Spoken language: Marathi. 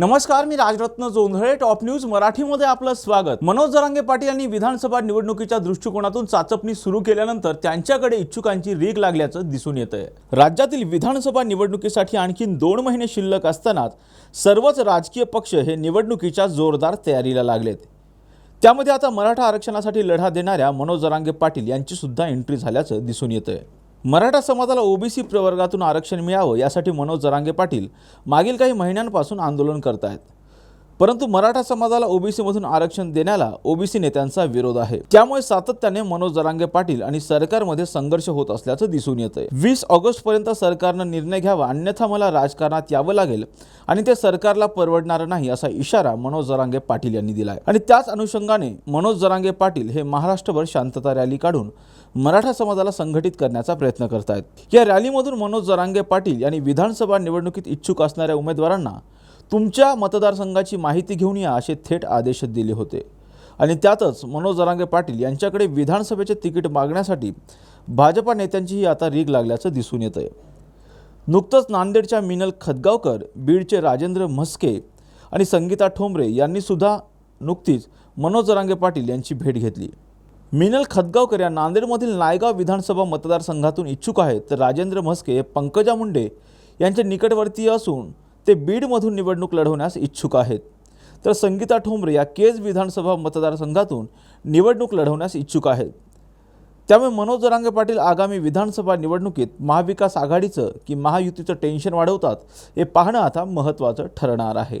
नमस्कार मी राजरत्न जोंधळे टॉप न्यूज मराठीमध्ये आपलं स्वागत. मनोज जरांगे पाटील यांनी विधानसभा निवडणुकीच्या दृष्टिकोनातून चाचपणी सुरू केल्यानंतर त्यांच्याकडे इच्छुकांची रीग लागल्याचं दिसून येत आहे राज्यातील विधानसभा निवडणुकीसाठी आणखी दोन महिने शिल्लक असतानाच सर्वच राजकीय पक्ष हे निवडणुकीच्या जोरदार तयारीला लागलेत. त्यामध्ये आता मराठा आरक्षणासाठी लढा देणाऱ्या मनोज जरांगे पाटील यांची सुद्धा एंट्री झाल्याचं दिसून येत आहे मराठा समाजाला ओबीसी प्रवर्गातून आरक्षण मिळावं यासाठी मनोज जरांगे पाटील मागील काही महिन्यांपासून आंदोलन करत आहेत परंतु मराठा समाजाला ओबीसीमधून आरक्षण देण्याला ओबीसी नेत्यांचा विरोध आहे. त्यामुळे सातत्याने मनोज जरांगे पाटील आणि सरकारमध्ये संघर्ष होत असल्याचं दिसून येत आहे वीस ऑगस्ट पर्यंत सरकारनं निर्णय घ्यावा अन्यथा मला राजकारणात यावं लागेल आणि ते सरकारला परवडणार नाही असा इशारा मनोज जरांगे पाटील यांनी दिला आहे आणि त्याच अनुषंगाने मनोज जरांगे पाटील हे महाराष्ट्रभर शांतता रॅली काढून मराठा समाजाला संघटित करण्याचा प्रयत्न करत आहेत या रॅलीमधून मनोज जरांगे पाटील यांनी विधानसभा निवडणुकीत इच्छुक असणाऱ्या उमेदवारांना तुमच्या मतदारसंघाची माहिती घेऊन या असे थेट आदेश दिले होते. आणि त्यातच मनोज जरांगे पाटील यांच्याकडे विधानसभेचे तिकीट मागण्यासाठी भाजपा नेत्यांचीही आता रीग लागल्याचं दिसून येत आहे नुकतंच नांदेडच्या मिनल खदगावकर बीडचे राजेंद्र म्हस्के आणि संगीता ठोंबरे यांनीसुद्धा नुकतीच मनोज जरांगे पाटील यांची भेट घेतली. मिनल खदगावकर या नांदेडमधील नायगाव विधानसभा मतदारसंघातून इच्छुक आहेत तर राजेंद्र म्हस्के हे पंकजा मुंडे यांचे निकटवर्तीय असून ते बीडमधून निवडणूक लढवण्यास इच्छुक आहेत. तर संगीता ठोंबरे या केज विधानसभा मतदारसंघातून निवडणूक लढवण्यास इच्छुक आहेत. त्यामुळे मनोज जरांगे पाटील आगामी विधानसभा निवडणुकीत महाविकास आघाडीचं की महायुतीचं टेन्शन वाढवतात हे पाहणं आता महत्त्वाचं ठरणार आहे.